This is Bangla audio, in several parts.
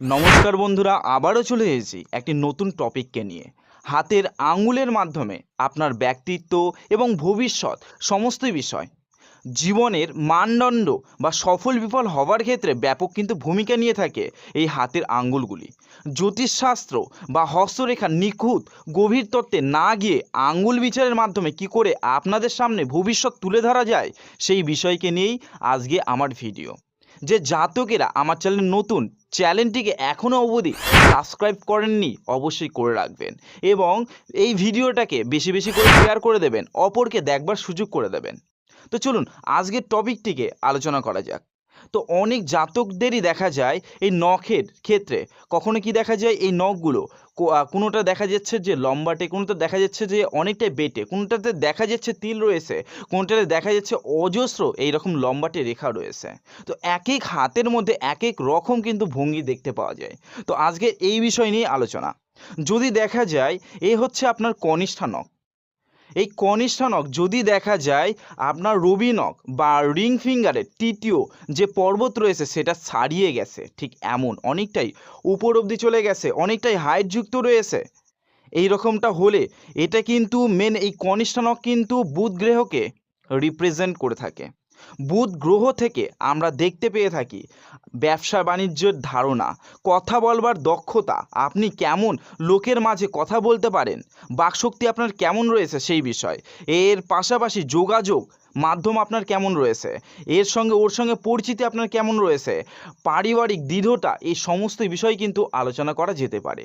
নমস্কার বন্ধুরা, আবারও চলে এসেছি একটি নতুন টপিককে নিয়ে। হাতের আঙুলের মাধ্যমে আপনার ব্যক্তিত্ব এবং ভবিষ্যৎ, সমস্ত বিষয়। জীবনের মানদণ্ড বা সফল বিফল হওয়ার ক্ষেত্রে ব্যাপক কিন্তু ভূমিকা নিয়ে থাকে এই হাতের আঙ্গুলগুলি জ্যোতিষশাস্ত্র বা হস্তরেখা নিখুঁত, গভীর তত্ত্বে না গিয়ে আঙ্গুল বিচারের মাধ্যমে কি করে আপনাদের সামনে ভবিষ্যৎ তুলে ধরা যায়, সেই বিষয়কে নিয়েই আজকে আমার ভিডিও। যে জাতকেরা আমার চ্যানেল নতুন, চ্যানেলটিকে এখনও অবধি সাবস্ক্রাইব করেননি অবশ্যই করে রাখবেন এবং এই ভিডিওটাকে বেশি বেশি করে শেয়ার করে দেবেন, অপরকে দেখবার সুযোগ করে দেবেন। তো চলুন, আজকের টপিকটিকে আলোচনা করা যাক। তো অনেক জাতকদেরই দেখা যায় এই নখের ক্ষেত্রে। কখনো কি দেখা যায় এই নখগুলো? কোনোটা দেখা যাচ্ছে যে লম্বাটে, কোনোটা দেখা যাচ্ছে যে অনেকটাই বেটে, কোনোটাতে দেখা যাচ্ছে তিল রয়েছে, কোনোটাতে দেখা যাচ্ছে অজস্র এইরকম লম্বাটে রেখা রয়েছে। তো এক এক হাতের মধ্যে এক এক রকম কিন্তু ভঙ্গি দেখতে পাওয়া যায়। তো আজকে এই বিষয় নিয়ে আলোচনা। যদি দেখা যায়, এ হচ্ছে আপনার কনিষ্ঠা নখ। এই কনিষ্ঠা নখ যদি দেখা যায়, আপনার রবি নখ বা রিং ফিঙ্গারের তৃতীয় যে পর্বত রয়েছে সেটা ছাড়িয়ে গেছে, ঠিক এমন, অনেকটাই উপর অবধি চলে গেছে, অনেকটাই হাইট যুক্ত রয়েছে। এই রকমটা হলে এটা কিন্তু মেন এই কনিষ্ঠা নখ কিন্তু বুধ গ্রহকে রিপ্রেজেন্ট করে থাকে। বুধ গ্রহ থেকে আমরা দেখতে পেয়ে থাকি ব্যবসা বাণিজ্যের ধারণা, কথা বলবার দক্ষতা। আপনি কেমন? লোকের মাঝে কথা বলতে পারেন। বাকশক্তি আপনার কেমন রয়েছে সেই বিষয়। এর পাশাপাশি যোগাযোগ মাধ্যম আপনার কেমন রয়েছে। এর সঙ্গে ওর সঙ্গে পরিচিতি আপনার কেমন রয়েছে। পারিবারিক দৃঢ়তা, এই সমস্ত বিষয় কিন্তু আলোচনা করা যেতে পারে।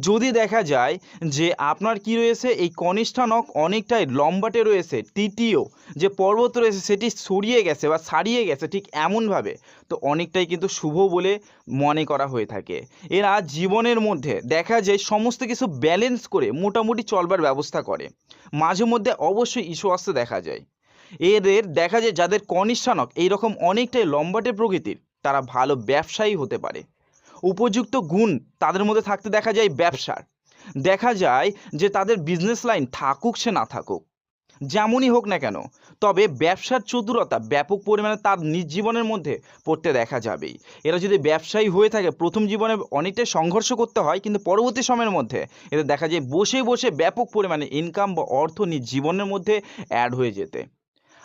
যদি দেখা যায় যে আপনার কি রয়েছে, এই কনিষ্ঠা নখ অনেকটাই লম্বাটে রয়েছে তৃতীয় যে পর্বত রয়েছে সেটি সরিয়ে গেছে বা ছাড়িয়ে গেছে ঠিক এমনভাবে, তো অনেকটাই কিন্তু শুভ বলে মনে করা হয়ে থাকে। এরা জীবনের মধ্যে দেখা যায় সমস্ত কিছু ব্যালেন্স করে মোটামুটি চলবার ব্যবস্থা করে। মাঝে মধ্যে অবশ্যই ইস্যু আসতে দেখা যায়। এদের দেখা যায় যাদের কনিষ্ঠানক এইরকম অনেকটাই লম্বাটে প্রকৃতির, তারা ভালো ব্যবসায়ী হতে পারে। উপযুক্ত গুণ তাদের মধ্যে থাকতে দেখা যায় ব্যবসার। দেখা যায় যে তাদের বিজনেস লাইন থাকুক সে না থাকুক, যেমনই হোক না কেন, তবে ব্যবসার চতুরতা ব্যাপক পরিমাণে তার নিজ জীবনের মধ্যে পড়তে দেখা যাবেই। এরা যদি ব্যবসায়ী হয়ে থাকে, প্রথম জীবনে অনেকটাই সংঘর্ষ করতে হয়, কিন্তু পরবর্তী সময়ের মধ্যে এদের দেখা যায় বসে বসে ব্যাপক পরিমাণে ইনকাম বা অর্থ নিজ জীবনের মধ্যে অ্যাড হয়ে যেতে।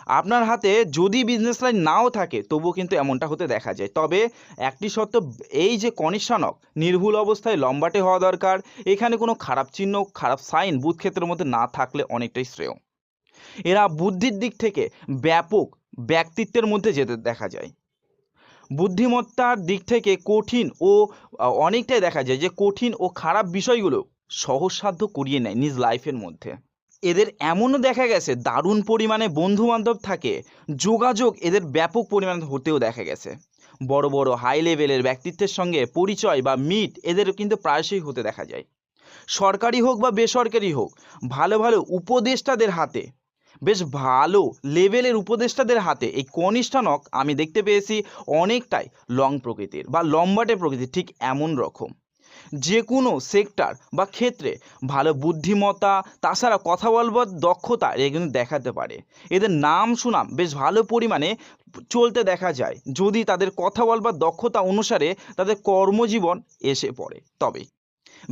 আপনার হাতে যদি বিজনেস লাইন নাও থাকে, তবুও কিন্তু এমনটা হতে দেখা যায়। তবে একটি শর্ত, এই যে কনিষ্ঠানক নির্ভুল অবস্থায় লম্বাটে হওয়া দরকার। এখানে কোনো খারাপ চিহ্ন, খারাপ সাইন বুধ ক্ষেত্রের মধ্যে না থাকলে অনেকটাই শ্রেয়। এরা বুদ্ধির দিক থেকে ব্যাপক ব্যক্তিত্বের মধ্যে যেতে দেখা যায়। বুদ্ধিমত্তার দিক থেকে কঠিন ও, অনেকটাই দেখা যায় যে কঠিন ও খারাপ বিষয়গুলো সহজসাধ্য করিয়ে নেয় নিজ লাইফের মধ্যে। এদের এমনও দেখা গেছে, দারুণ পরিমাণে বন্ধু বান্ধব থাকে, যোগাযোগ এদের ব্যাপক পরিমাণে হতেও দেখা গেছে। বড় বড় হাই লেভেলের ব্যক্তিত্বের সঙ্গে পরিচয় বা মিট এদের কিন্তু প্রায়শই হতে দেখা যায়। সরকারি হোক বা বেসরকারি হোক, ভালো ভালো উপদেষ্টাদের হাতে, বেশ ভালো লেভেলের উপদেষ্টাদের হাতে এই কনিষ্ঠানক আমি দেখতে পেয়েছি অনেকটাই লং প্রকৃতির বা লম্বাটে প্রকৃতির, ঠিক এমন রকম। যে কোনো সেক্টর বা ক্ষেত্রে ভালো বুদ্ধিমত্তা, তাছাড়া কথা বলবার দক্ষতা এরা কিন্তু দেখাতে পারে। এদের নাম সুনাম বেশ ভালো পরিমাণে চলতে দেখা যায়। যদি তাদের কথা বলবার দক্ষতা অনুসারে তাদের কর্মজীবন এসে পড়ে। তবে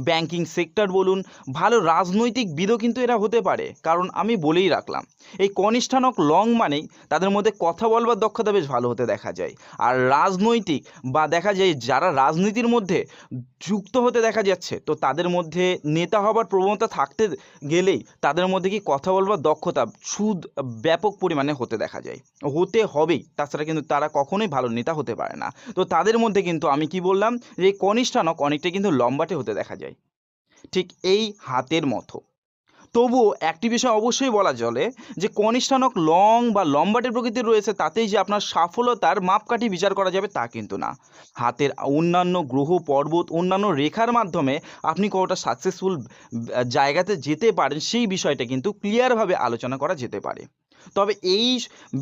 ব্যাংকিং সেক্টর বলুন, ভালো রাজনৈতিক বিদও কিন্তু এরা হতে পারে, কারণ আমি বলেই রাখলাম, এই কনিষ্ঠানক লং মানেই তাদের মধ্যে কথা বলবার দক্ষতা বেশ ভালো হতে দেখা যায়, আর রাজনৈতিক বা দেখা যায় যারা রাজনীতির মধ্যে যুক্ত হতে দেখা যাচ্ছে, তো তাদের মধ্যে নেতা হবার প্রবণতা থাকতে গেলেই তাদের মধ্যে কি কথা বলবার দক্ষতা সুদ ব্যাপক পরিমাণে হতে দেখা যায়, হতে হবেই, তাছাড়া কিন্তু তারা কখনোই ভালো নেতা হতে পারে না, তো তাদের মধ্যে কিন্তু আমি কি বললাম যে, কনিষ্ঠানক অনেকটা কিন্তু লম্বাটে হতে দেখা যায়। ঠিক এই হাতের মতো। তবুও একটি বিষয় অবশ্যই বলা চলে যে, কনিষ্ঠানক লং বা লম্বাটে প্রকৃতির রয়েছে, তাতেই যে আপনার সাফলতার মাপকাঠি বিচার করা যাবে তা কিন্তু না। হাতের অন্যান্য গ্রহ, পর্বত, অন্যান্য রেখার মাধ্যমে আপনি কতটা সাকসেসফুল জায়গাতে যেতে পারেন, সেই বিষয়টা কিন্তু ক্লিয়ারভাবে আলোচনা করা যেতে পারে। তবে এই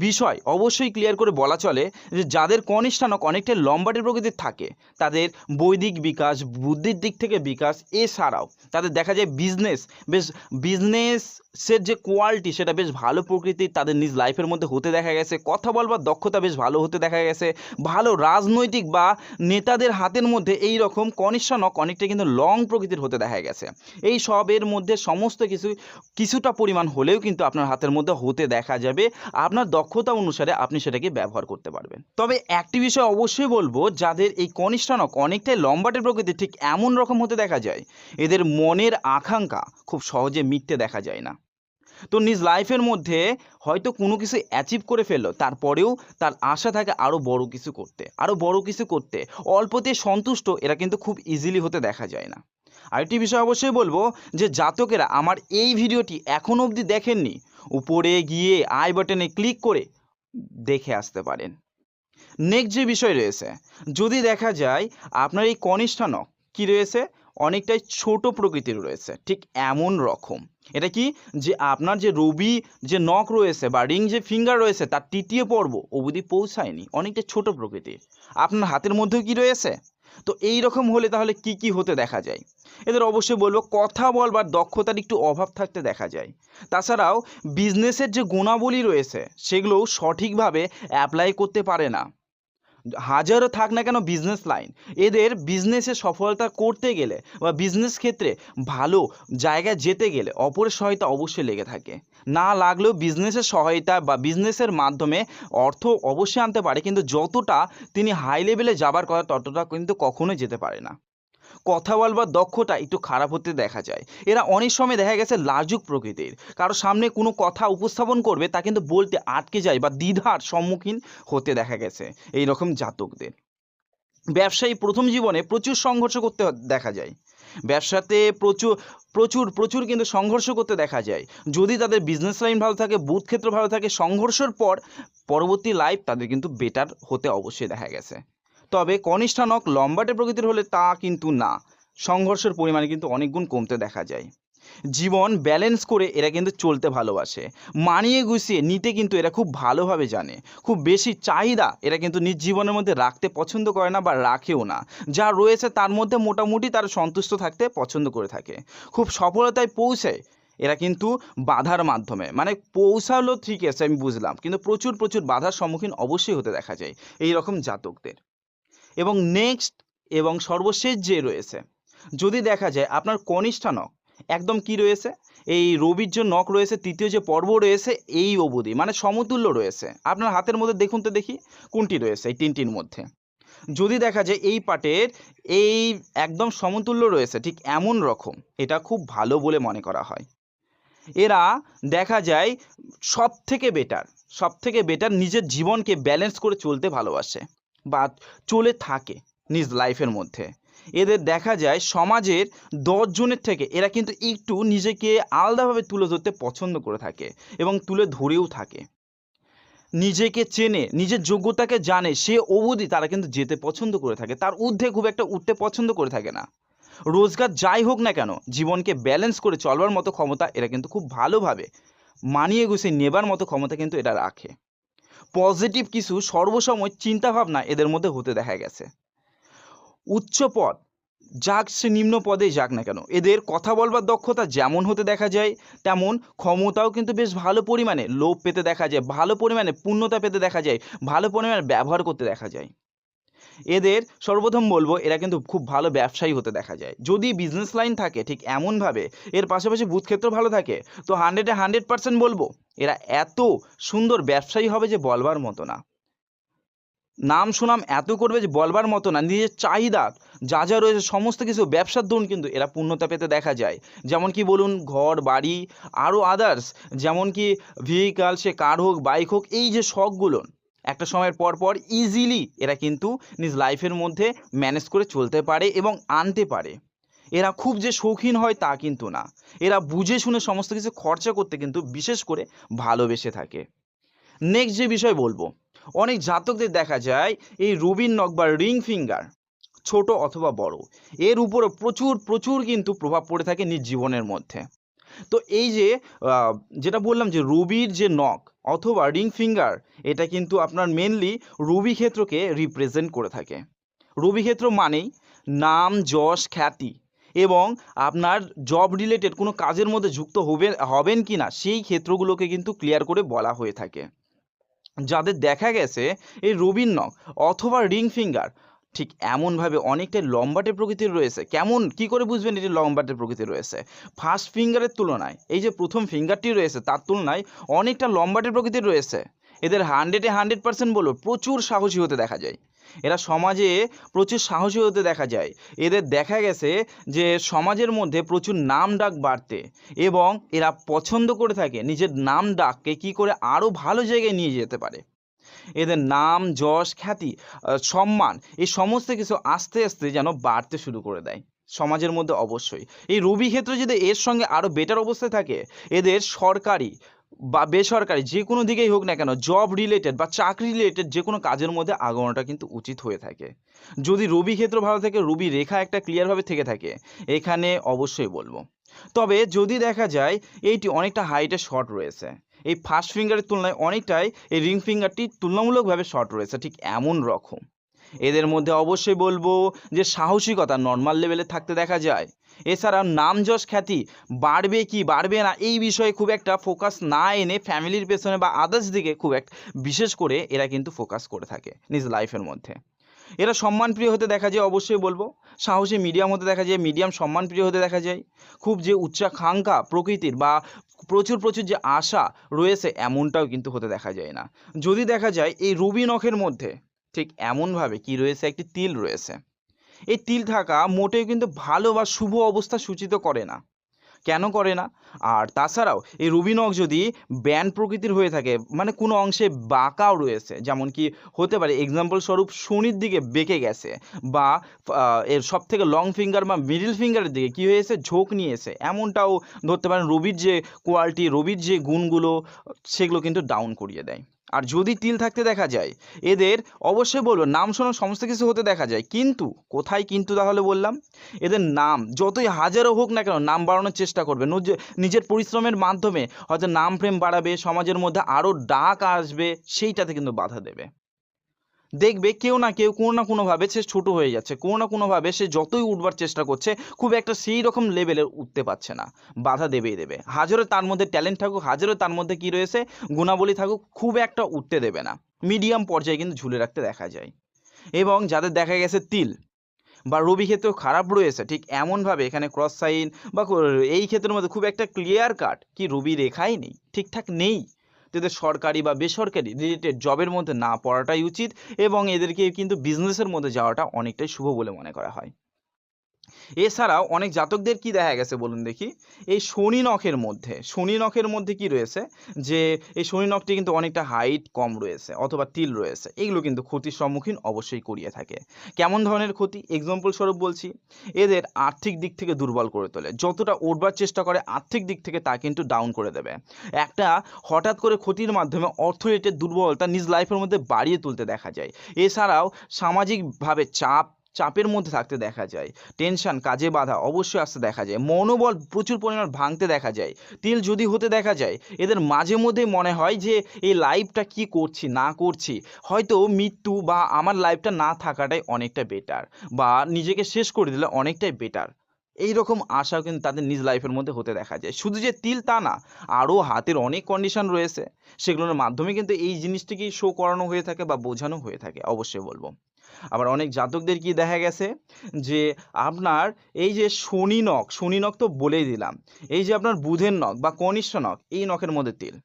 বিষয় অবশ্যই ক্লিয়ার করে বলা চলে যে যাদের কনিষ্ঠানক অনেকটাই লম্বাটে প্রকৃতির থাকে, তাদের বৈদিক বিকাশ, বুদ্ধির দিক থেকে বিকাশ এছাড়াও তাদের দেখা যায় বিজনেস বেশ বিজনেসের যে কোয়ালিটি সেটা বেশ ভালো প্রকৃতির তাদের নিজ লাইফের মধ্যে হতে দেখা গেছে, কথা বলবার দক্ষতা বেশ ভালো হতে দেখা গেছে, ভালো রাজনৈতিক বা নেতাদের হাতের মধ্যে এই রকম কনিষ্ঠানক অনেকটা কিন্তু লং প্রকৃতির হতে দেখা গেছে। এই সবের মধ্যে সমস্ত কিছু, কিছুটা পরিমাণ হলেও কিন্তু আপনার হাতের মধ্যে হতে দেখা যাবে, আপনার দক্ষতা অনুসারে আপনি সেটাকে ব্যবহার করতে পারবেন। তবে একটি বিষয় অবশ্যই বলব, যাদের এই কনিষ্ঠানক অনেকটাই লম্বাটে প্রকৃতির ঠিক এমন রকম হতে দেখা যায়, এদের মনের আকাঙ্ক্ষা খুব সহজে মিটতে দেখা যায় না। তো নিজ লাইফের মধ্যে হয়তো কোনো কিছু অ্যাচিভ করে ফেলল, তারপরেও তার আশা থাকে আরও বড় কিছু করতে আরও বড় কিছু করতে। অল্পতে সন্তুষ্ট, এরা কিন্তু খুব ইজিলি হতে দেখা যায় না। আরেকটি বিষয় অবশ্যই বলব যে জাতকেরা আমার এই ভিডিওটি এখনও অবধি দেখেননি, উপরে গিয়ে আই বাটনে ক্লিক করে দেখে আসতে পারেন। নেক্সট যে বিষয় রয়েছে, যদি দেখা যায় আপনার এই কনিষ্ঠানক কি রয়েছে? অনেকটাই ছোট প্রকৃতির রয়েছে, ঠিক এমন রকম। এটা কি? যে আপনার যে রবি যে নখ রয়েছে বা রিং যে ফিঙ্গার রয়েছে তার তৃতীয় পর্ব অবধি পৌঁছায়নি, অনেকটা ছোট প্রকৃতির। আপনার হাতের মধ্যেও কি রয়েছে? তো এই রকম হলে তাহলে কি কি হতে দেখা যায়? এদের অবশ্যই বলব কথা বলবার দক্ষতার একটু অভাব থাকতে দেখা যায়। তাছাড়াও বিজনেসের যে গুণাবলী রয়েছে, সেগুলোও সঠিকভাবে অ্যাপ্লাই করতে পারে না। হাজারও থাক না কেন বিজনেস লাইন এদের বিজনেসে সফলতা করতে গেলে বা বিজনেস ক্ষেত্রে ভালো জায়গায় যেতে গেলে অপরের সহায়তা অবশ্যই লেগে থাকে। না লাগলেও বিজনেসের সহায়তা বা বিজনেসের মাধ্যমে অর্থ অবশ্যই আনতে পারে, কিন্তু যতটা তিনি হাই লেভেলে যাবার কথা ততটা কিন্তু কখনোই যেতে পারে না। কথা বলবার দক্ষতা একটু খারাপ হতে দেখা যায়। এরা অনেক সময় দেখা গেছে লাজুক প্রকৃতির। কারও সামনে কোনো কথা উপস্থাপন করবে, তা কিন্তু বলতে আটকে যায় বা দ্বিধার সম্মুখীন হতে দেখা গেছে এই রকম জাতকদের। ব্যবসায়ী প্রথম জীবনে প্রচুর সংঘর্ষ করতে দেখা যায়। ব্যবসাতে প্রচুর প্রচুর প্রচুর কিন্তু সংঘর্ষ করতে দেখা যায়। যদি তাদের বিজনেস লাইন ভালো থাকে বুথ ক্ষেত্র ভালো থাকে, সংঘর্ষের পর পরবর্তী লাইফ তাদের কিন্তু বেটার হতে অবশ্যই দেখা গেছে। তবে কনিষ্ঠানক লম্বাটে প্রকৃতির হলে তা কিন্তু না। সংঘর্ষের পরিমাণে কিন্তু অনেক গুণ কমতে দেখা যায়। জীবন ব্যালেন্স করে এরা কিন্তু চলতে ভালোবাসে। মানিয়ে গুছিয়ে নিতে কিন্তু এরা খুব ভালোভাবে জানে। খুব বেশি চাহিদা এরা কিন্তু নিজ জীবনের মধ্যে রাখতে পছন্দ করে না বা রাখেও না। যা রয়েছে তার মধ্যে মোটামুটি তারা সন্তুষ্ট থাকতে পছন্দ করে থাকে। খুব সফলতায় পৌঁছে এরা কিন্তু বাধার মাধ্যমে। মানে পৌঁছালো ঠিক আছে, আমি বুঝলাম। কিন্তু প্রচুর প্রচুর বাধার সম্মুখীন অবশ্যই হতে দেখা যায়। এই রকম জাতকদের। এবং নেক্সট এবং সর্বশেষ যে রয়েছে, যদি দেখা যায় আপনার কনিষ্ঠা নখ, একদম কি রয়েছে? এই রবির যে নখ রয়েছে, তৃতীয় যে পর্ব রয়েছে, এই অবধি মানে সমতুল্য রয়েছে। আপনার হাতের মধ্যে দেখুন তো দেখি, কোনটি রয়েছে এই তিনটির মধ্যে? যদি দেখা যায় এই পাটের এই একদম সমতুল্য রয়েছে, ঠিক এমন রকম, এটা খুব ভালো বলে মনে করা হয়। এরা দেখা যায় সব থেকে বেটার সব থেকে বেটার নিজের জীবনকে ব্যালেন্স করে চলতে ভালোবাসে। বা চলে থাকে নিজ লাইফের মধ্যে। এদের দেখা যায় সমাজের দশজনের থেকে এরা কিন্তু একটু নিজেকে আলাদাভাবে তুলে ধরতে পছন্দ করে থাকে এবং তুলে ধরেও থাকে। নিজেকে চেনে, নিজের যোগ্যতাকে জানে, সে অবধি তারা কিন্তু যেতে পছন্দ করে থাকে। তার ঊর্ধ্বে খুব একটা উঠতে পছন্দ করে থাকে না। রোজগার যাই হোক না কেন, জীবনকে ব্যালেন্স করে চলবার মতো ক্ষমতা এরা কিন্তু খুব ভালোভাবে মানিয়ে গুছিয়ে নেবার মতো ক্ষমতা কিন্তু এরা রাখে। পজিটিভ কিছু সর্বসময় চিন্তাভাবনা এদের মধ্যে হতে দেখা গেছে। উচ্চ পদ, যাক সে নিম্ন পদে যাক না কেন, এদের কথা বলবার দক্ষতা যেমন হতে দেখা যায়, তেমন ক্ষমতাও কিন্তু বেশ ভালো পরিমাণে লোভ পেতে দেখা যায়, ভালো পরিমাণে পূর্ণতা পেতে দেখা যায়, ভালো পরিমাণে ব্যবহার করতে দেখা যায়। এদের সর্বপ্রথম বলব, এরা কিন্তু খুব ভালো ব্যবসায়ী হতে দেখা যায়। যদি বিজনেস লাইন থাকে ঠিক এমনভাবে, এর পাশাপাশি বুথ ক্ষেত্র ভালো থাকে, তো হান্ড্রেডে হান্ড্রেড পার্সেন্ট বলব, এরা এত সুন্দর ব্যবসায়ী হবে যে বলবার মতো না। নাম সুনাম এত করবে যে বলবার মতো না, নিজের চাহিদা, যা যা রয়েছে, সমস্ত কিছু, ব্যবসার দরুন কিন্তু এরা পূর্ণতা পেতে দেখা যায়। যেমন কি বলুন, ঘর, বাড়ি আরও আদার্স যেমন কি ভেহিকাল সে কার হোক বাইক হোক, এই যে শখগুলো একটা সময়ের পর পর ইজিলি এরা কিন্তু নিজ লাইফের মধ্যে ম্যানেজ করে চলতে পারে এবং আনতে পারে। এরা খুব যে শৌখিন হয় তা কিন্তু না। এরা বুঝে শুনে সমস্ত কিছু খরচা করতে কিন্তু বিশেষ করে ভালোবেসে থাকে। নেক্সট যে বিষয় বলব, অনেক জাতকদের দেখা যায় এই রুবিন নখ বা রিং ফিঙ্গার, ছোট অথবা বড়, এর উপরে প্রচুর প্রচুর কিন্তু প্রভাব পড়ে থাকে নিজ জীবনের মধ্যে। তো এই যে যেটা বললাম যে রুবির যে নখ অথবা রিং ফিঙ্গার, এটা কিন্তু আপনার মেনলি রবি ক্ষেত্রকে রিপ্রেজেন্ট করে থাকে। রবি ক্ষেত্র মানেই নাম, যশ, খ্যাতি এবং আপনার জব রিলেটেড কোনো কাজের মধ্যে যুক্ত হবে হবেন কি না সেই ক্ষেত্রগুলোকে কিন্তু ক্লিয়ার করে বলা হয়ে থাকে। যাদের দেখা গেছে এই রবির নখ অথবা রিং ফিঙ্গার ঠিক এমনভাবে অনেকটাই লম্বাটে প্রকৃতির রয়েছে। কেমন? কি করে বুঝবেন এটি লম্বাটে প্রকৃতির রয়েছে? ফার্স্ট ফিঙ্গারের তুলনায়, এই যে প্রথম ফিঙ্গারটি রয়েছে, তার তুলনায় অনেকটা লম্বাটে প্রকৃতির রয়েছে। এদের হান্ড্রেডে হান্ড্রেড পার্সেন্ট বলব প্রচুর সাহসী হতে দেখা যায়। এরা সমাজে প্রচুর সাহসী হতে দেখা যায়। এদের দেখা গেছে যে সমাজের মধ্যে প্রচুর নাম ডাক বাড়তে এবং এরা পছন্দ করে থাকে নিজের নাম ডাককে কি করে আরও ভালো জায়গায় নিয়ে যেতে পারে। এদের নাম, যশ, খ্যাতি সম্মান, এই সমস্ত কিছু আস্তে আস্তে যেন বাড়তে শুরু করে দেয় সমাজের মধ্যে অবশ্যই। এই রবি ক্ষেত্র যদি এর সঙ্গে আরও বেটার অবস্থায় থাকে, এদের সরকারি বা বেসরকারি যে কোনো দিকেই হোক না কেন জব রিলেটেড বা চাকরি রিলেটেড যে কোনো কাজের মধ্যে আগানোটা কিন্তু উচিত হয়ে থাকে। যদি রবি ক্ষেত্র ভালো থাকে, রবি রেখা একটা ক্লিয়ারভাবে থেকে থাকে, এখানে অবশ্যই বলব। তবে যদি দেখা যায়, এইটি অনেকটা হাইটে শর্ট রয়েছে। এই ফার্স্ট ফিঙ্গারের তুলনায় অনেকটাই এই রিং ফিঙ্গারটি তুলনামূলকভাবে শর্ট রয়েছে, ঠিক এমন রকম। এদের মধ্যে অবশ্যই বলব যে সাহসিকতা নর্মাল লেভেলে থাকতে দেখা যায়। এছাড়া নাম যশ খ্যাতি বাড়বে কি বাড়বে না এই বিষয়ে খুব একটা ফোকাস না এনে ফ্যামিলির পেছনে বা আদার্স দিকে খুব এক, বিশেষ করে এরা কিন্তু ফোকাস করে থাকে নিজ লাইফের মধ্যে। এরা সম্মানপ্রিয় হতে দেখা যায় অবশ্যই বলব, সাহসী মিডিয়াম হতে দেখা যায় মিডিয়াম সম্মানপ্রিয় হতে দেখা যায়। খুব যে উচ্চাকাঙ্ক্ষা প্রকৃতির বা প্রচুর প্রচুর যে আশা রয়েছে, এমনটাও কিন্তু হতে দেখা যায় না। যদি দেখা যায়, এই রবি নখের মধ্যে ঠিক এমনভাবে কি রয়েছে, একটি তিল রয়েছে। এই তিল থাকা মোটেও কিন্তু ভালো বা শুভ অবস্থা সূচিত করে না। কেন করে না? আর তাছাড়াও এই রবি নখ যদি ব্যান প্রকৃতির হয়ে থাকে মানে কোনো অংশে বাঁকাও রয়েছে, যেমন কি হতে পারে এক্সাম্পল স্বরূপ শনির দিকে বেঁকে গেছে বা এর সব থেকে লং ফিঙ্গার বা মিডিল ফিঙ্গারের দিকে কী হয়েছে ঝোঁক নিয়েছে এমনটাও ধরতে পারেন রবির যে কোয়ালিটি রবির যে গুণগুলো, সেগুলো কিন্তু ডাউন করিয়ে দেয়। আর যদি তিল থাকতে দেখা যায়, এদের অবশ্যই বলব, নাম শোনো, সমস্ত কিছু হতে দেখা যায়। কিন্তু, কোথায় কিন্তু তাহলে বললাম? এদের নাম, যতই হাজারও হোক না কেন, নাম বাড়ানোর চেষ্টা করবে। নজ- নিজের পরিশ্রমের মাধ্যমে হয়তো নাম প্রেম বাড়াবে, সমাজের মধ্যে আরও ডাক আসবে, সেইটাতে কিন্তু বাধা দেবে। দেখবে কেউ না কেউ কোনো না কোনোভাবে সে ছোট হয়ে যাচ্ছে। কোনো না কোনোভাবে সে যতই উঠবার চেষ্টা করছে, খুব একটা সেই রকম লেভেলের উঠতে পারছে না। বাধা দেবেই দেবে। হাজারো তার মধ্যে ট্যালেন্ট থাকুক, হাজারো তার মধ্যে কি রয়েছে, গুণাবলী থাকুক, খুব একটা উঠতে দেবে না। মিডিয়াম পর্যায়ে কিন্তু ঝুলে রাখতে দেখা যায়। এবং যাদের দেখা গেছে তিল বা রবি ক্ষেত্রেও খারাপ রয়েছে, ঠিক এমনভাবে এখানে ক্রস সাইন বা এই ক্ষেত্রের মধ্যে খুব একটা ক্লিয়ার কাট কি রবি রেখাই নেই, ঠিকঠাক নেই। তো এদের সরকারি বা বেসরকারি রিলেটেড জবের মধ্যে না পড়াটাই উচিত এবং এদেরকে কিন্তু বিজনেসের মধ্যে যাওয়াটা অনেকটাই শুভ বলে মনে করা হয়। এছাড়াও অনেক জাতকদের কি দেখা গেছে বলুন দেখি? এই শনি নখের মধ্যে, শনি নখের মধ্যে কি রয়েছে? যে এই শনি নখটি কিন্তু অনেকটা হাইট কম রয়েছে অথবা তিল রয়েছে, এগুলো কিন্তু ক্ষতির সম্মুখীন অবশ্যই করিয়ে থাকে। কেমন ধরনের ক্ষতি? এক্সাম্পল স্বরূপ বলছি, এদের আর্থিক দিক থেকে দুর্বল করে তোলে। যতটা উঠবার চেষ্টা করে আর্থিক দিক থেকে তা কিন্তু ডাউন করে দেবে। একটা হঠাৎ করে ক্ষতির মাধ্যমে অর্থনীতির দুর্বলতা নিজ লাইফের মধ্যে বাড়িয়ে তুলতে দেখা যায়। এছাড়াও সামাজিকভাবে চাপ চাপের মধ্যে থাকতে দেখা যায়। টেনশন কাজে বাধা অবশ্যই আসতে দেখা যায়। মনোবল প্রচুর পরিমাণ ভাঙতে দেখা যায়। তিল যদি হতে দেখা যায়, এদের মাঝে মধ্যে মনে হয় যে, এই লাইফটা কি করছি, না করছি? হয়তো মৃত্যু বা আমার লাইফটা না থাকাটাই অনেকটা বেটার বা নিজেকে শেষ করে দিলে অনেকটাই বেটার এই রকম আশাও কিন্তু তাদের নিজ লাইফের মধ্যে হতে দেখা যায়। শুধু যে তিল তা না, আরও হাতের অনেক কন্ডিশন রয়েছে। সেগুলোর মাধ্যমে কিন্তু এই জিনিসটিকেই শো করানো হয়ে থাকে বা বোঝানো হয়ে থাকে, অবশ্যই বলব। আবার অনেক জাতকদের কি দেখা গেছে? যে আপনার এই যে শনি নখ শনি নখ তো বলেই দিলাম। এই যে আপনার বুধের নখ বা কনিষ্ঠ নখ, এই নখের মধ্যে তিল।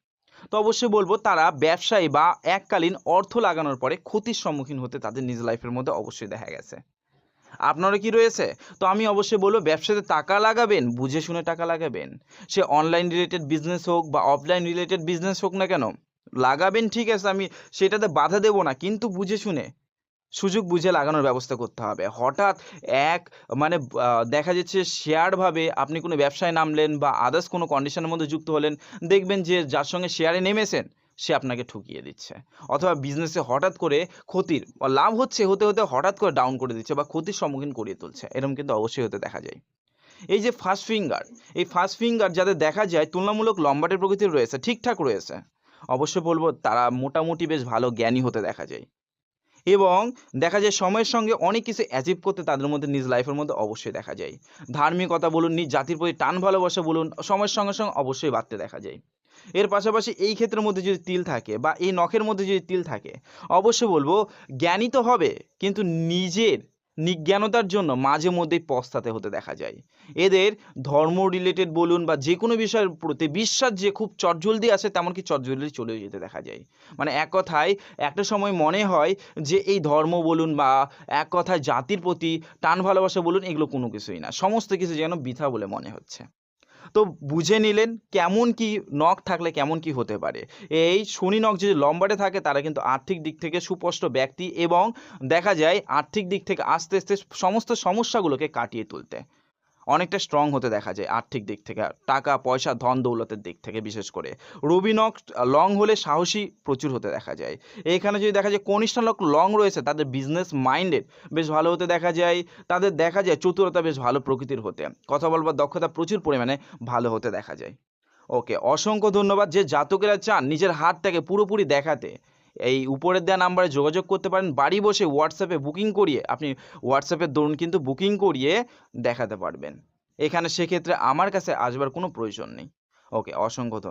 তো অবশ্যই বলব তারা ব্যবসায়ী বা এককালীন অর্থ লাগানোর পরে ক্ষতির সম্মুখীন হতে তাদের নিজ লাইফের মধ্যে অবশ্যই দেখা গেছে। আপনারও কি রয়েছে? তো আমি অবশ্যই বলব ব্যবসাতে টাকা লাগাবেন, বুঝে শুনে টাকা লাগাবেন। সে অনলাইন রিলেটেড বিজনেস হোক বা অফলাইন রিলেটেড বিজনেস হোক না কেন, লাগাবেন ঠিক আছে, আমি সেটাতে বাধা দেবো না, কিন্তু বুঝে শুনে। সুযোগ বুঝে লাগানোর ব্যবস্থা করতে হবে। হঠাৎ এক মানে দেখা যাচ্ছে শেয়ারভাবে আপনি কোনো ব্যবসায় নামলেন বা আদার্স কোনো কন্ডিশনের মধ্যে যুক্ত হলেন, দেখবেন যে যার সঙ্গে শেয়ারে নেমেছেন, সে আপনাকে ঠকিয়ে দিচ্ছে। অথবা বিজনেসে হঠাৎ করে ক্ষতির লাভ হচ্ছে, হতে হতে হঠাৎ করে ডাউন করে দিচ্ছে বা ক্ষতির সম্মুখীন করিয়ে তুলছে, এরকম কিন্তু অবশ্যই হতে দেখা যায়। এই যে ফার্স্ট ফিঙ্গার এই ফার্স্ট ফিঙ্গার যাদের দেখা যায়, তুলনামূলক লম্বাটের প্রকৃতির রয়েছে, ঠিকঠাক রয়েছে। অবশ্যই বলব তারা মোটামুটি বেশ ভালো জ্ঞানী হতে দেখা যায়। এবং দেখা যায় সময়ের সঙ্গে অনেক কিছু অ্যাচিভ করতে তাদের মধ্যে নিজ লাইফের মধ্যে অবশ্যই দেখা যায়। ধার্মিকতা বলুন নিজ জাতির প্রতি টান ভালোবাসা বলুন, সময়ের সঙ্গে সঙ্গে অবশ্যই বাড়তে দেখা যায়। এর পাশাপাশি এই ক্ষেত্রের মধ্যে যদি তিল থাকে বা এই নখের মধ্যে যদি তিল থাকে, অবশ্যই বলব জ্ঞানী তো হবে, কিন্তু নিজের নিজ্ঞানতার জন্য মাঝে মধ্যেই পস্তাতে হতে দেখা যায়। এদের ধর্ম রিলেটেড বলুন বা যে কোনো বিষয়ের প্রতি বিশ্বাস যে খুব চটজলদি আছে তেমন কি চটজলদি চলে যেতে দেখা যায়। মানে এক কথায়, একটা সময় মনে হয় যে এই ধর্ম বলুন বা এক কথায় জাতির প্রতি টান ভালোবাসা বলুন, এগুলো কোনো কিছুই না। সমস্ত কিছু যেন বৃথা বলে মনে হচ্ছে। তো বুঝে নিলেন কেমন কি নখ থাকলে কেমন কি হতে পারে। এই শনি নখ যদি লম্বাটে থাকে, তারা কিন্তু আর্থিক দিক থেকে সুস্পষ্ট ব্যক্তি এবং দেখা যায় আর্থিক দিক থেকে আস্তে আস্তে সমস্ত সমস্যাগুলোকে কাটিয়ে তুলতে। অনেকটা স্ট্রং হতে দেখা যায় আর্থিক দিক থেকে, টাকা, পয়সা, ধন দৌলতের দিক থেকে বিশেষ করে। রবি লং হলে সাহসী প্রচুর হতে দেখা যায়। এখানে যদি দেখা যায় কনিষ্ঠা নখ লং রয়েছে, তাদের বিজনেস মাইন্ডেড বেশ ভালো হতে দেখা যায়, তাদের দেখা যায় চতুরতা বেশ ভালো প্রকৃতির হতে। কথা বলবার দক্ষতা প্রচুর পরিমাণে ভালো হতে দেখা যায়। ওকে অসংখ্য ধন্যবাদ যে জাতকেরা চান নিজের হাতটাকে পুরোপুরি দেখাতে। এই উপরের দেওয়া নাম্বারে যোগাযোগ করতে পারেন। বাড়ি বসে হোয়াটসঅ্যাপে বুকিং করিয়ে আপনি হোয়াটসঅ্যাপের দরুন কিন্তু বুকিং করিয়ে দেখাতে পারবেন। এখানে সেক্ষেত্রে আমার কাছে আসবার কোনো প্রয়োজন নেই। ওকে অসংখ্য ধন্যবাদ।